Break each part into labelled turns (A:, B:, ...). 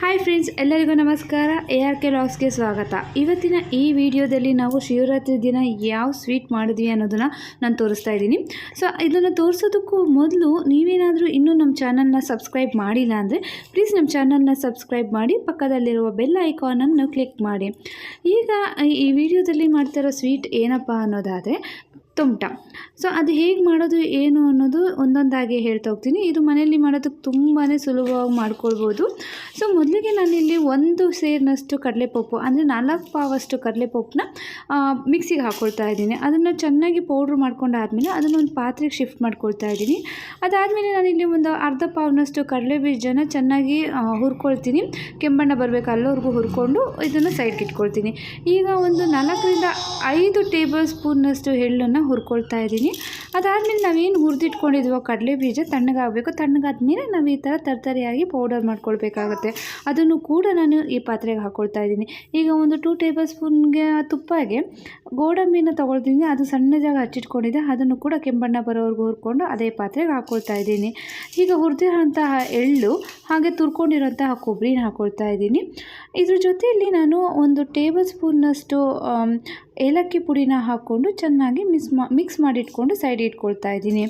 A: Hi friends ಎಲ್ಲರಿಗೂ ನಮಸ್ಕಾರ. A R K ಲಾಗ್ಸ್ಗೆ ಸ್ವಾಗತ. ಇವತ್ತಿನ ಈ ವಿಡಿಯೋದಲ್ಲಿ ನಾವು ಶಿವರಾತ್ರಿ ದಿನ ಯಾವ ಸ್ವೀಟ್ ಮಾಡಿದ್ವಿ ಅನ್ನೋದನ್ನು ನಾನು ತೋರಿಸ್ತಾ ಇದ್ದೀನಿ. ಸೊ ಇದನ್ನು ತೋರಿಸೋದಕ್ಕೂ ಮೊದಲು ನೀವೇನಾದರೂ ಇನ್ನೂ ನಮ್ಮ ಚಾನಲ್ನ ಸಬ್ಸ್ಕ್ರೈಬ್ ಮಾಡಿಲ್ಲ ಅಂದರೆ ಪ್ಲೀಸ್ ನಮ್ಮ ಚಾನಲ್ನ ಸಬ್ಸ್ಕ್ರೈಬ್ ಮಾಡಿ, ಪಕ್ಕದಲ್ಲಿರುವ ಬೆಲ್ ಐಕಾನನ್ನು ಕ್ಲಿಕ್ ಮಾಡಿ. ಈಗ ಈ ವಿಡಿಯೋದಲ್ಲಿ ಮಾಡ್ತಿರೋ ಸ್ವೀಟ್ ಏನಪ್ಪ ಅನ್ನೋದಾದರೆ ತೊಮಟ ಸೊ ಅದು ಹೇಗೆ ಮಾಡೋದು, ಏನು ಅನ್ನೋದು ಒಂದೊಂದಾಗಿ ಹೇಳ್ತಾ ಹೋಗ್ತೀನಿ. ಇದು ಮನೆಯಲ್ಲಿ ಮಾಡೋದಕ್ಕೆ ತುಂಬಾ ಸುಲಭವಾಗಿ ಮಾಡ್ಕೊಳ್ಬೋದು. ಸೊ ಮೊದಲಿಗೆ ನಾನಿಲ್ಲಿ ಒಂದು ಸೇರಿನಷ್ಟು ಕಡಲೆಪಪ್ಪು, ಅಂದರೆ ನಾಲ್ಕು ಪಾವಷ್ಟು ಕಡಲೆಪಪ್ಪನ್ನ ಮಿಕ್ಸಿಗೆ ಹಾಕ್ಕೊಳ್ತಾ ಇದ್ದೀನಿ. ಅದನ್ನು ಚೆನ್ನಾಗಿ ಪೌಡ್ರ್ ಮಾಡ್ಕೊಂಡಾದ್ಮೇಲೆ ಅದನ್ನು ಒಂದು ಪಾತ್ರೆಗೆ ಶಿಫ್ಟ್ ಮಾಡ್ಕೊಳ್ತಾ ಇದ್ದೀನಿ. ಅದಾದಮೇಲೆ ನಾನಿಲ್ಲಿ ಒಂದು ಅರ್ಧ ಪಾವ್ನಷ್ಟು ಕಡಲೆ ಬೀಜನ ಚೆನ್ನಾಗಿ ಹುರ್ಕೊಳ್ತೀನಿ. ಕೆಂಬಣ್ಣ ಬರಬೇಕು ಅಲ್ಲೋರ್ಗೂ ಹುರ್ಕೊಂಡು ಇದನ್ನು ಸೈಡ್ಗೆ ಇಟ್ಕೊಳ್ತೀನಿ. ಈಗ ಒಂದು ನಾಲ್ಕರಿಂದ ಐದು ಟೇಬಲ್ ಸ್ಪೂನ್ನಷ್ಟು ಎಳ್ಳನ್ನು ಹುರ್ಕೊಳ್ತಾ ಇದ್ದೀನಿ. ಅದಾದಮೇಲೆ ನಾವೇನು ಹುರಿದಿಟ್ಕೊಂಡಿದ್ವೋ ಕಡಲೆ ಬೀಜ ತಣ್ಣಗಾಗಬೇಕು. ತಣ್ಣಗಾದ್ಮೇಲೆ ನಾವು ಈ ಥರ ತರತರಿಯಾಗಿ ಪೌಡರ್ ಮಾಡ್ಕೊಳ್ಬೇಕಾಗತ್ತೆ. ಅದನ್ನು ಕೂಡ ನಾನು ಈ ಪಾತ್ರೆಗೆ ಹಾಕ್ಕೊಳ್ತಾ ಇದ್ದೀನಿ. ಈಗ ಒಂದು ಟೂ ಟೇಬಲ್ ಸ್ಪೂನ್ಗೆ ತುಪ್ಪಗೆ ಗೋಡಂಬಿನ ತೊಗೊಳ್ತೀನಿ, ಅದು ಸಣ್ಣ ಜಾಗ ಹಚ್ಚಿಟ್ಕೊಂಡಿದ್ದೆ, ಅದನ್ನು ಕೂಡ ಕೆಂಬಣ್ಣ ಬರೋವರೆಗೂ ಹುರ್ಕೊಂಡು ಅದೇ ಪಾತ್ರೆಗೆ ಹಾಕ್ಕೊಳ್ತಾ ಇದ್ದೀನಿ. ಈಗ ಹುರಿದಿರೋಂತಹ ಎಳ್ಳು ಹಾಗೆ ತುರ್ಕೊಂಡಿರೋಂತಹ ಕೊಬ್ಬರಿನ ಹಾಕ್ಕೊಳ್ತಾ ಇದ್ದೀನಿ. ಇದ್ರ ಜೊತೆಯಲ್ಲಿ ನಾನು ಒಂದು ಟೇಬಲ್ ಸ್ಪೂನ್ನಷ್ಟು ಏಲಕ್ಕಿ ಪುಡಿನ ಹಾಕ್ಕೊಂಡು ಚೆನ್ನಾಗಿ ಮಿಸ್ ಮಾ, ಮಿಕ್ಸ್ ಮಾಡಿಟ್ಕೊಂಡು ಸೈಡ್ ಇಟ್ಕೊಳ್ತಾ ಇದ್ದೀನಿ.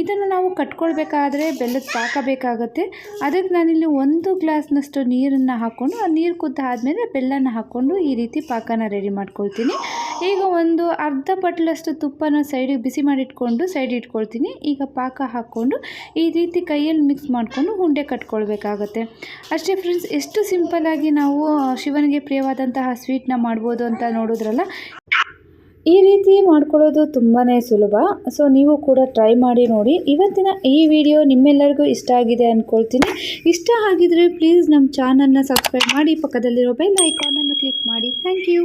A: ಇದನ್ನು ನಾವು ಕಟ್ಕೊಳ್ಬೇಕಾದ್ರೆ ಬೆಲ್ಲದ ಪಾಕ ಬೇಕಾಗುತ್ತೆ. ಅದಕ್ಕೆ ನಾನಿಲ್ಲಿ ಒಂದು ಗ್ಲಾಸ್ನಷ್ಟು ನೀರನ್ನು ಹಾಕ್ಕೊಂಡು, ಆ ನೀರು ಕುದ್ದಾದಮೇಲೆ ಬೆಲ್ಲನ ಹಾಕ್ಕೊಂಡು ಈ ರೀತಿ ಪಾಕನ ರೆಡಿ ಮಾಡ್ಕೊಳ್ತೀನಿ. ಈಗ ಒಂದು ಅರ್ಧ ಬಟ್ಲಷ್ಟು ತುಪ್ಪನ ಸೈಡಿಗೆ ಬಿಸಿ ಮಾಡಿಟ್ಕೊಂಡು ಸೈಡ್ ಇಟ್ಕೊಳ್ತೀನಿ. ಈಗ ಪಾಕ ಹಾಕ್ಕೊಂಡು ಈ ರೀತಿ ಕೈಯಲ್ಲಿ ಮಿಕ್ಸ್ ಮಾಡಿಕೊಂಡು ಉಂಡೆ ಕಟ್ಕೊಳ್ಬೇಕಾಗತ್ತೆ. ಅಷ್ಟೇ ಫ್ರೆಂಡ್ಸ್ ಎಷ್ಟು ಸಿಂಪಲ್ಲಾಗಿ ನಾವು ಶಿವನಿಗೆ ಪ್ರಿಯವಾದಂತಹ ಸ್ವೀಟ್ನ ಮಾಡ್ಬೋದು ಅಂತ ನೋಡಿದ್ರಲ್ಲ? ಈ ರೀತಿ ಮಾಡ್ಕೊಳ್ಳೋದು ತುಂಬಾ ಸುಲಭ. ಸೊ ನೀವು ಕೂಡ ಟ್ರೈ ಮಾಡಿ ನೋಡಿ. ಇವತ್ತಿನ ಈ ವಿಡಿಯೋ ನಿಮ್ಮೆಲ್ಲರಿಗೂ ಇಷ್ಟ ಆಗಿದೆ ಅಂದ್ಕೊಳ್ತೀನಿ ಇಷ್ಟ ಆಗಿದ್ರೆ ಪ್ಲೀಸ್ ನಮ್ಮ ಚಾನಲ್ನ ಸಬ್ಸ್ಕ್ರೈಬ್ ಮಾಡಿ. ಪಕ್ಕದಲ್ಲಿರೋ ಬೆಲ್ ಐಕಾನನ್ನು ಕ್ಲಿಕ್ ಮಾಡಿ. Thank you